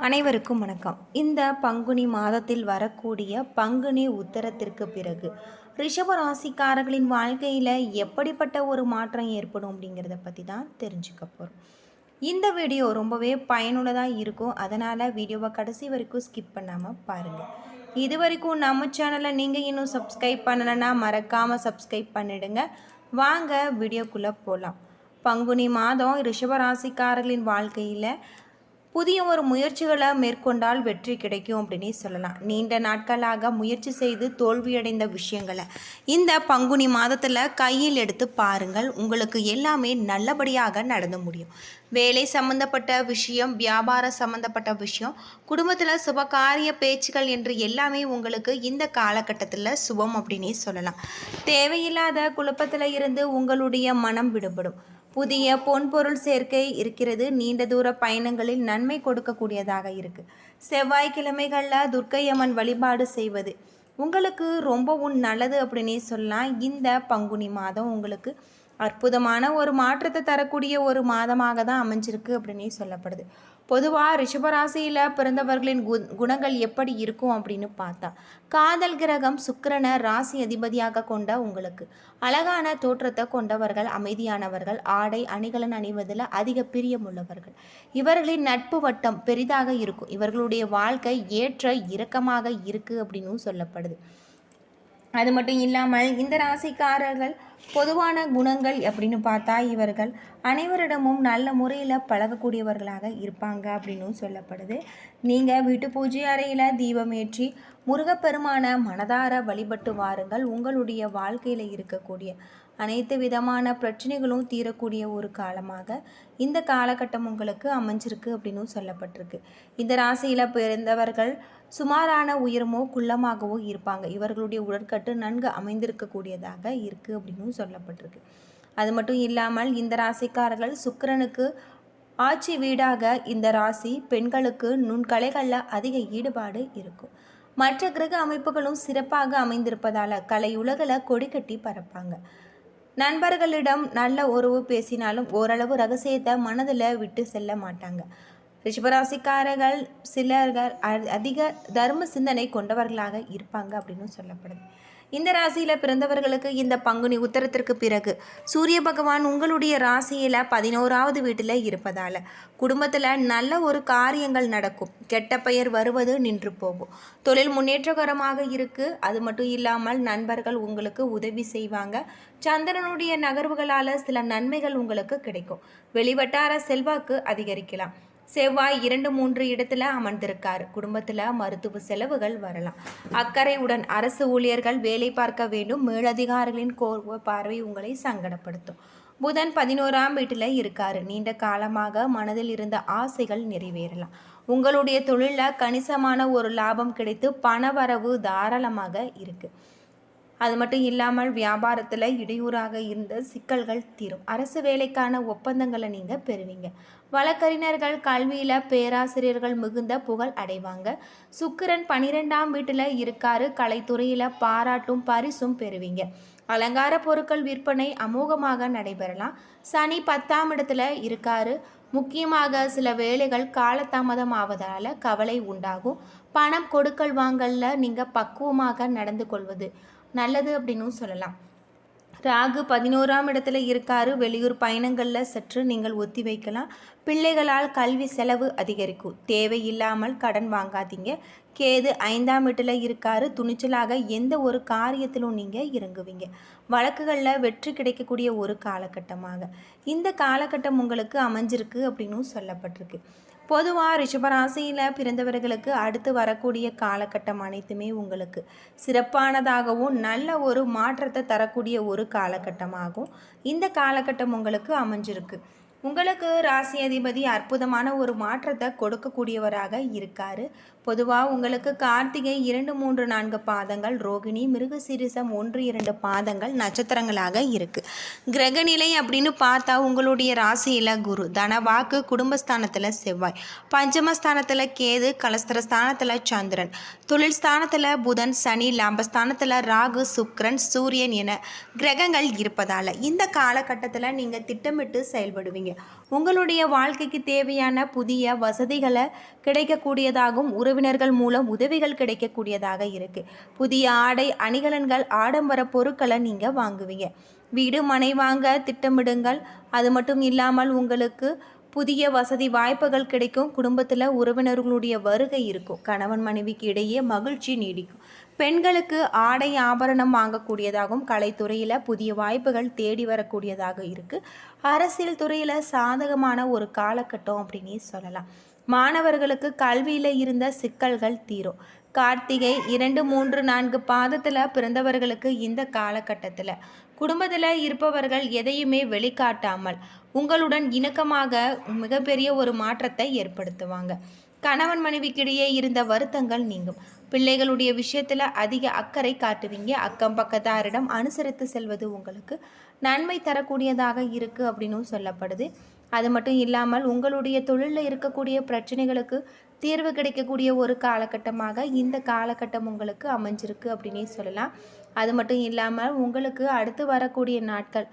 அனைவருக்கும் வணக்கம். இந்த பங்குனி மாதத்தில் வரக்கூடிய பங்குனி உத்தரத்திற்கு பிறகு ரிஷப ராசிக்காரர்களின் வாழ்க்கையில் எப்படிப்பட்ட ஒரு மாற்றம் ஏற்படும் அப்படிங்கிறத பற்றி தான் தெரிஞ்சுக்க போகிறோம் இந்த வீடியோ ரொம்பவே பயனுள்ளதாக இருக்கும். அதனால் வீடியோவை கடைசி வரைக்கும் ஸ்கிப் பண்ணாமல் பாருங்கள் இது வரைக்கும் நம்ம சேனலை நீங்கள் இன்னும் சப்ஸ்கிரைப் பண்ணலைன்னா மறக்காமல் சப்ஸ்கிரைப் பண்ணிடுங்க. வாங்க வீடியோக்குள்ளே போகலாம் பங்குனி மாதம் ரிஷப ராசிக்காரர்களின் வாழ்க்கையில் புதிய ஒரு முயற்சிகளை மேற்கொண்டால் வெற்றி கிடைக்கும் அப்படின்னு சொல்லலாம். நீண்ட நாட்களாக முயற்சி செய்து தோல்வியடைந்த விஷயங்களை இந்த பங்குனி மாதத்தில் கையில் எடுத்து பாருங்கள். உங்களுக்கு எல்லாமே நல்லபடியாக நடந்து முடியும். வேலை சம்பந்தப்பட்ட விஷயம் வியாபாரம் சம்பந்தப்பட்ட விஷயம் குடும்பத்தில் சுபகாரிய பேச்சுகள் என்று எல்லாமே உங்களுக்கு இந்த காலகட்டத்தில் சுபம் அப்படின்னே சொல்லலாம். தேவையில்லாத குழப்பத்தில் இருந்து உங்களுடைய மனம் விடுபடும். புதிய பொன்பொருள் சேர்க்கை இருக்கிறது. நீண்ட தூர பயணங்களில் நன்மை கொடுக்கக்கூடியதாக இருக்குது செவ்வாய்க்கிழமைகளில் துர்க்கையம்மன் வழிபாடு செய்வது. உங்களுக்கு ரொம்பவும் நல்லது அப்படின்னே சொல்லலாம். இந்த பங்குனி மாதம் உங்களுக்கு அற்புதமான ஒரு மாற்றத்தை தரக்கூடிய ஒரு மாதமாக தான் அமைஞ்சிருக்கு அப்படின்னே சொல்லப்படுது. பொதுவாக ரிஷபராசியில் பிறந்தவர்களின் கு குணங்கள் எப்படி இருக்கும் அப்படின்னு பார்த்தா காதல் கிரகம் சுக்கிரனை ராசி அதிபதியாக கொண்ட உங்களுக்கு அழகான தோற்றத்தை கொண்டவர்கள் அமைதியானவர்கள் ஆடை அணிகலன் அணிவதில் அதிக பிரியமுள்ளவர்கள் இவர்களின் நட்பு வட்டம் பெரிதாக இருக்கும். இவர்களுடைய வாழ்க்கை ஏற்ற இறக்கமாக இருக்குது அப்படின்னும் சொல்லப்படுது. அது மட்டும் இல்லாமல் இந்த ராசிக்காரர்கள் பொதுவான குணங்கள் அப்படின்னு பார்த்தா இவர்கள் அனைவரிடமும் நல்ல முறையில் பழகக்கூடியவர்களாக இருப்பாங்க அப்படின்னும் சொல்லப்படுது. நீங்கள் வீட்டு பூஜை அறையில் தீபம் ஏற்றி முருகப்பெருமான மனதார வழிபட்டு வாருங்கள். உங்களுடைய வாழ்க்கையில் இருக்கக்கூடிய அனைத்து விதமான பிரச்சனைகளும் தீரக்கூடிய ஒரு காலமாக இந்த காலகட்டம் உங்களுக்கு அமைஞ்சிருக்கு அப்படின்னும் சொல்லப்பட்டிருக்கு. இந்த ராசியில் பிறந்தவர்கள் சுமாரான உயரமோ குள்ளமாகவோ இருப்பாங்க. இவர்களுடைய உடற்கட்டு நன்கு அமைந்திருக்கக்கூடியதாக இருக்குது அப்படின்னும் சொல்லப்பட்டிருக்கு. அது மட்டும் இல்லாமல் இந்த ராசிக்காரர்கள் சுக்கிரனுக்கு ஆட்சி வீடாக இந்த ராசி பெண்களுக்கு நுண்கலைகளில் அதிக ஈடுபாடு இருக்கும். மற்ற கிரக அமைப்புகளும் சிறப்பாக அமைந்திருப்பதால் கலையுலகில் கொடி கட்டி பறப்பாங்க. நண்பர்களிடம் நல்ல உறவு பேசினாலும் ஓரளவு ரகசியத்தை மனதில் விட்டு செல்ல மாட்டாங்க. ரிஷபராசிக்காரர்கள் சிலர்கள் அதிக தர்ம சிந்தனை கொண்டவர்களாக இருப்பாங்க அப்படின்னு சொல்லப்படுது. இந்த ராசியில் பிறந்தவர்களுக்கு இந்த பங்குனி உத்தரத்திற்கு பிறகு சூரிய பகவான் உங்களுடைய ராசியில் பதினோராவது வீட்டில் இருப்பதால் குடும்பத்தில் நல்ல ஒரு காரியங்கள் நடக்கும். கெட்ட பெயர் வருவது நின்று போகும். தொழில் முன்னேற்றகரமாக இருக்குது அது மட்டும் இல்லாமல் நண்பர்கள் உங்களுக்கு உதவி செய்வாங்க. சந்திரனுடைய நகர்வுகளால் சில நன்மைகள் உங்களுக்கு கிடைக்கும். வெளிவட்டார செல்வாக்கு அதிகரிக்கலாம். செவ்வாய் இரண்டு மூன்று இடத்துல அமர்ந்திருக்கார். குடும்பத்தில் மருத்துவ செலவுகள் வரலாம். அக்கறையுடன் அரசு ஊழியர்கள் வேலை பார்க்க வேண்டும். மேலதிகாரிகளின் கோர்வ பார்வை உங்களை சங்கடப்படுத்தும். புதன் பதினோராம் வீட்டில் இருக்காரு. நீண்ட காலமாக மனதில் இருந்த ஆசைகள் நிறைவேறலாம். உங்களுடைய தொழிலில் கணிசமான ஒரு லாபம் கிடைத்து பணவரவு தாராளமாக இருக்குது அது மட்டும் இல்லாமல் வியாபாரத்தில் இடையூறாக இருந்த சிக்கல்கள் தீரும். அரசு வேலைக்கான ஒப்பந்தங்களை நீங்கள் பெறுவீங்க. வழக்கறிஞர்கள் கல்வியில் பேராசிரியர்கள் மிகுந்த புகழ் அடைவாங்க. சுக்கிரன் பன்னிரெண்டாம் வீட்டில் இருக்காரு. கலைத்துறையில் பாராட்டும் பரிசும் பெறுவீங்க. அலங்கார பொருட்கள் விற்பனை அமோகமாக நடைபெறலாம். சனி பத்தாம் இடத்துல இருக்காரு. முக்கியமாக சில வேலைகள் காலதாமதம் ஆவதால் கவலை உண்டாகும். பணம் கொடுக்கல் வாங்கல்ல நீங்கள் பக்குவமாக நடந்து கொள்வது. நல்லது அப்படின்னும் சொல்லலாம். ராகு பதினோராம் இடத்துல இருக்காரு. வெளியூர் பயணங்களில் சற்று நீங்கள் ஒத்தி வைக்கலாம். பிள்ளைகளால் கல்வி செலவு அதிகரிக்கும். தேவையில்லாமல் கடன் வாங்காதீங்க. கேது ஐந்தாம் வீட்டில் இருக்காரு. துணிச்சலாக எந்த ஒரு காரியத்திலும் நீங்கள் இறங்குவீங்க. வழக்குகளில் வெற்றி கிடைக்கக்கூடிய ஒரு காலகட்டமாக. இந்த காலகட்டம் உங்களுக்கு அமைஞ்சிருக்கு அப்படின்னும் சொல்லப்பட்டிருக்கு. பொதுவாக ரிஷபராசியில் பிறந்தவர்களுக்கு அடுத்து வரக்கூடிய காலகட்டம் அனைத்துமே உங்களுக்கு. சிறப்பானதாகவும் நல்ல ஒரு மாற்றத்தை தரக்கூடிய ஒரு காலகட்டமாகும். இந்த காலகட்டம் உங்களுக்கு அமைஞ்சிருக்கு. உங்களுக்கு ராசி அதிபதி அற்புதமான ஒரு மாற்றத்தை கொடுக்கக்கூடியவராக இருக்காரு. பொதுவாக உங்களுக்கு கார்த்திகை இரண்டு மூன்று நான்கு பாதங்கள் ரோகிணி மிருகசீரிசம் ஒன்று இரண்டு பாதங்கள் நட்சத்திரங்களாக இருக்குது கிரகநிலை அப்படின்னு பார்த்தா உங்களுடைய ராசியில் குரு. தனவாக்கு குடும்பஸ்தானத்தில் செவ்வாய். பஞ்சமஸ்தானத்தில் கேது கலஸ்தர ஸ்தானத்தில் சந்திரன். தொழில் ஸ்தானத்தில் புதன் சனி லாபஸ்தானத்தில் ராகு சுக்ரன் சூரியன் என கிரகங்கள் இருப்பதால் இந்த காலகட்டத்தில் நீங்கள் திட்டமிட்டு செயல்படுவீங்க. உங்களுடைய வாழ்க்கைக்கு தேவையான புதிய வசதிகளை கிடைக்கக்கூடியதாகவும் உறவினர்கள் மூலம் உதவிகள் கிடைக்கக்கூடியதாக இருக்குது புதிய ஆடை அணிகலன்கள் ஆடம்பர பொருட்களை நீங்கள் வாங்குவீங்க. வீடு மனை வாங்க திட்டமிடுங்கள். அது மட்டும் இல்லாமல் உங்களுக்கு புதிய வசதி வாய்ப்புகள் கிடைக்கும். குடும்பத்தில் உறவினர்களுடைய வருகை இருக்கும். கணவன் மனைவிக்கு இடையே மகிழ்ச்சி நீடிக்கும். பெண்களுக்கு ஆடை ஆபரணம் வாங்கக்கூடியதாகவும் கலைத்துறையில் புதிய வாய்ப்புகள் தேடி வரக்கூடியதாக இருக்குது அரசியல் துறையில் சாதகமான ஒரு காலகட்டம் அப்படின்னே சொல்லலாம். மாணவர்களுக்கு கல்வியில் இருந்த சிக்கல்கள் தீரும். கார்த்திகை இரண்டு மூன்று நான்கு பாதத்தில் பிறந்தவர்களுக்கு இந்த காலகட்டத்தில். குடும்பத்தில் இருப்பவர்கள் எதையுமே வெளிக்காட்டாமல் உங்களுடன் இணக்கமாக மிகப்பெரிய ஒரு மாற்றத்தை ஏற்படுத்துவாங்க. கணவன் மனைவிக்கிடையே இருந்த வருத்தங்கள் நீங்கும். பிள்ளைகளுடைய விஷயத்தில் அதிக அக்கறை காட்டுவீங்க. அக்கம் பக்கத்தாரிடம் அனுசரித்து செல்வது உங்களுக்கு நன்மை தரக்கூடியதாக இருக்குது அப்படின்னும் சொல்லப்படுது. அது மட்டும் இல்லாமல் உங்களுடைய தொழிலில் இருக்கக்கூடிய பிரச்சனைகளுக்கு தீர்வு கிடைக்கக்கூடிய ஒரு காலகட்டமாக இந்த காலகட்டம் உங்களுக்கு அமைஞ்சிருக்கு அப்படின்னே சொல்லலாம். அது மட்டும் இல்லாமல் உங்களுக்கு அடுத்து வரக்கூடிய நாட்கள்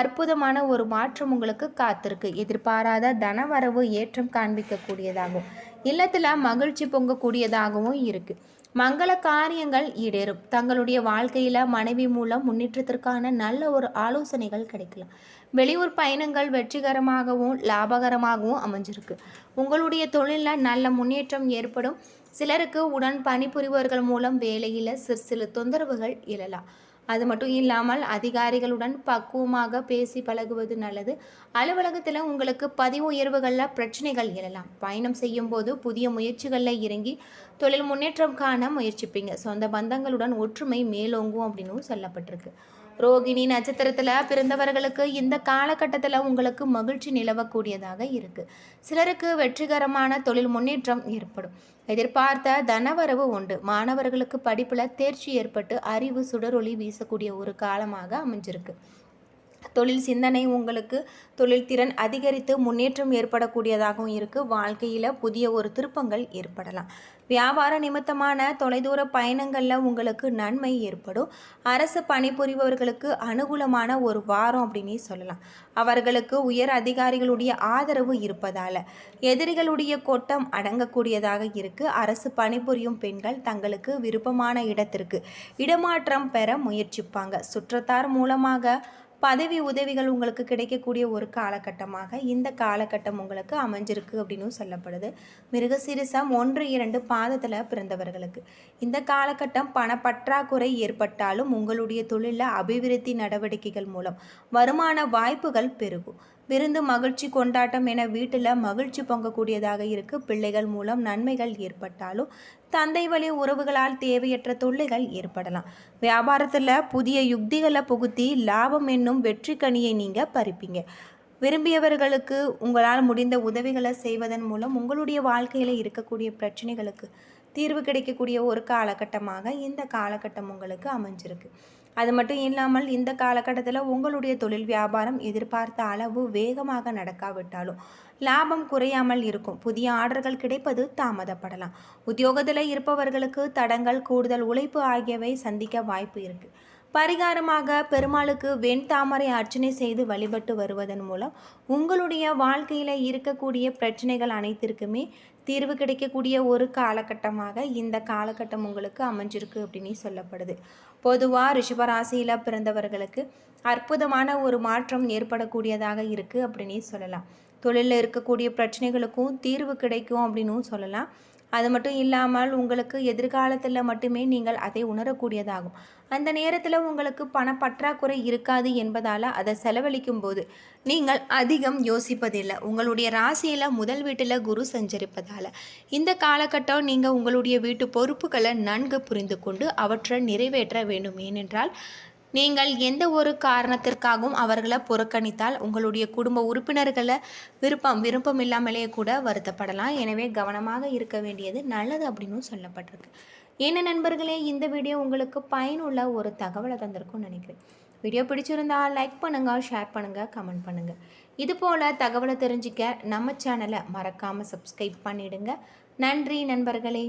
அற்புதமான ஒரு மாற்றம் உங்களுக்கு காத்திருக்கு. எதிர்பாராத தனவரவு ஏற்றம் காண்பிக்கக்கூடியதாகும். இல்லத்தில் மகிழ்ச்சி பொங்கக்கூடியதாகவும் இருக்குது மங்கள காரியங்கள் ஈடேறும். தங்களுடைய வாழ்க்கையில் மனைவி மூலம் முன்னேற்றத்திற்கான நல்ல ஒரு ஆலோசனைகள் கிடைக்கலாம். வெளியூர் பயணங்கள் வெற்றிகரமாகவும் லாபகரமாகவும் அமைஞ்சிருக்கு. உங்களுடைய தொழிலில் நல்ல முன்னேற்றம் ஏற்படும். சிலருக்கு உடன் பணிபுரிபவர்கள் மூலம் வேலையில் சிறு சிறு தொந்தரவுகள் எழலாம். அது மட்டும் இல்லாமல் அதிகாரிகளுடன் பக்குவமாக பேசி பழகுவது நல்லது. அலுவலகத்தில் உங்களுக்கு பதிவு உயர்வுகளில் பிரச்சனைகள் எழலாம். பயணம் செய்யும்போது புதிய முயற்சிகளில் இறங்கி தொழில் முன்னேற்றம் காண முயற்சிப்பீங்க. சொந்த பந்தங்களுடன் ஒற்றுமை மேலோங்கும் அப்படின்னு சொல்லப்பட்டிருக்கு. ரோகிணி நட்சத்திரத்தில் பிறந்தவர்களுக்கு இந்த காலகட்டத்தில் உங்களுக்கு மகிழ்ச்சி நிலவக்கூடியதாக இருக்குது சிலருக்கு வெற்றிகரமான தொழில் முன்னேற்றம் ஏற்படும். எதிர்பார்த்த தனவரவு உண்டு. மாணவர்களுக்கு படிப்பில் தேர்ச்சி ஏற்பட்டு அறிவு சுடரொளி வீசக்கூடிய ஒரு காலமாக அமைஞ்சிருக்கு. தொழில் சிந்தனை உங்களுக்கு தொழில் திறன் அதிகரித்து முன்னேற்றம் ஏற்படக்கூடியதாகவும் இருக்குது வாழ்க்கையில் புதிய ஒரு திருப்பங்கள் ஏற்படலாம். வியாபார நிமித்தமான தொலைதூர பயணங்களில் உங்களுக்கு நன்மை ஏற்படும். அரசு பணிபுரிபவர்களுக்கு அனுகூலமான ஒரு வாரம் அப்படின்னே சொல்லலாம். அவர்களுக்கு உயர் அதிகாரிகளுடைய ஆதரவு இருப்பதால் எதிரிகளுடைய கோட்டம் அடங்கக்கூடியதாக இருக்குது அரசு பணிபுரியும் பெண்கள் தங்களுக்கு விருப்பமான இடத்திற்கு இடமாற்றம் பெற முயற்சிப்பாங்க. சுற்றத்தார் மூலமாக பதவி உதவிகள் உங்களுக்கு கிடைக்கக்கூடிய ஒரு காலகட்டமாக இந்த காலகட்டம் உங்களுக்கு அமைஞ்சிருக்கு அப்படின்னு சொல்லப்படுது. மிருகசிரிசம் ஒன்று இரண்டு பாதத்தில் பிறந்தவர்களுக்கு. இந்த காலகட்டம் பணப்பற்றாக்குறை ஏற்பட்டாலும் உங்களுடைய தொழிலில் அபிவிருத்தி நடவடிக்கைகள் மூலம் வருமான வாய்ப்புகள் பெருகும். விருந்து மகிழ்ச்சி கொண்டாட்டம் என வீட்டில் மகிழ்ச்சி பொங்கக்கூடியதாக இருக்கு. பிள்ளைகள் மூலம் நன்மைகள் ஏற்பட்டாலும் தந்தை வழி உறவுகளால் தேவையற்ற தொல்லைகள் ஏற்படலாம். வியாபாரத்தில் புதிய யுக்திகளை புகுத்தி லாபம் என்னும் வெற்றி கனியை நீங்கள் பறிப்பீங்க. விரும்பியவர்களுக்கு உங்களால் முடிந்த உதவிகளை செய்வதன் மூலம் உங்களுடைய வாழ்க்கையில் இருக்கக்கூடிய பிரச்சனைகளுக்கு தீர்வு கிடைக்கக்கூடிய ஒரு காலகட்டமாக இந்த காலகட்டம் உங்களுக்கு அமைஞ்சிருக்கு. அது மட்டும் இல்லாமல் இந்த காலகட்டத்தில் உங்களுடைய தொழில் வியாபாரம் எதிர்பார்த்த அளவு வேகமாக நடக்காவிட்டாலும் லாபம் குறையாமல் இருக்கும். புதிய ஆர்டர்கள் கிடைப்பது தாமதப்படலாம். உத்தியோகத்தில் இருப்பவர்களுக்கு தடங்கள் கூடுதல் உழைப்பு ஆகியவை சந்திக்க வாய்ப்பு இருக்குது பரிகாரமாக பெருமாளுக்கு வெண் தாமரை அர்ச்சனை செய்து வழிபட்டு வருவதன் மூலம் உங்களுடைய வாழ்க்கையில் இருக்கக்கூடிய பிரச்சனைகள் அனைத்திற்குமே தீர்வு கிடைக்கக்கூடிய ஒரு காலகட்டமாக இந்த காலகட்டம் உங்களுக்கு அமைஞ்சிருக்கு அப்படின்னு சொல்லப்படுது. பொதுவாக ரிஷபராசியில் பிறந்தவர்களுக்கு அற்புதமான ஒரு மாற்றம் ஏற்படக்கூடியதாக இருக்குது அப்படின்னு சொல்லலாம். தொழிலில் இருக்கக்கூடிய பிரச்சனைகளுக்கும் தீர்வு கிடைக்கும் அப்படின்னும் சொல்லலாம். அது மட்டும் இல்லாமல் உங்களுக்கு எதிர்காலத்தில் மட்டுமே நீங்கள் அதை உணரக்கூடியதாகும். அந்த நேரத்தில் உங்களுக்கு பண பற்றாக்குறை இருக்காது என்பதால் அதை செலவழிக்கும் போது நீங்கள் அதிகம் யோசிப்பதில்லை. உங்களுடைய ராசியில் முதல் வீட்டில் குரு சஞ்சரிப்பதால். இந்த காலகட்டம் நீங்கள் உங்களுடைய வீட்டு பொறுப்புகளை நன்கு புரிந்து கொண்டு அவற்றை நிறைவேற்ற வேண்டும். ஏனென்றால் நீங்கள் எந்த ஒரு காரணத்திற்காகவும் அவர்களை புறக்கணித்தால் உங்களுடைய குடும்ப உறுப்பினர்களை விருப்பம் விருப்பம் இல்லாமலேயே கூட வருத்தப்படலாம். எனவே கவனமாக இருக்க வேண்டியது நல்லது அப்படின்னு சொல்லப்பட்டிருக்கு. என்ன நண்பர்களே இந்த வீடியோ உங்களுக்கு பயனுள்ள ஒரு தகவலை தந்திருக்கும்னு நினைக்கிறேன். வீடியோ பிடிச்சிருந்தா லைக் பண்ணுங்கள் ஷேர் பண்ணுங்கள் கமெண்ட் பண்ணுங்கள் இது போல் தகவலை தெரிஞ்சிக்க நம்ம சேனலை மறக்காமல் சப்ஸ்கிரைப் பண்ணிவிடுங்க நன்றி நண்பர்களே.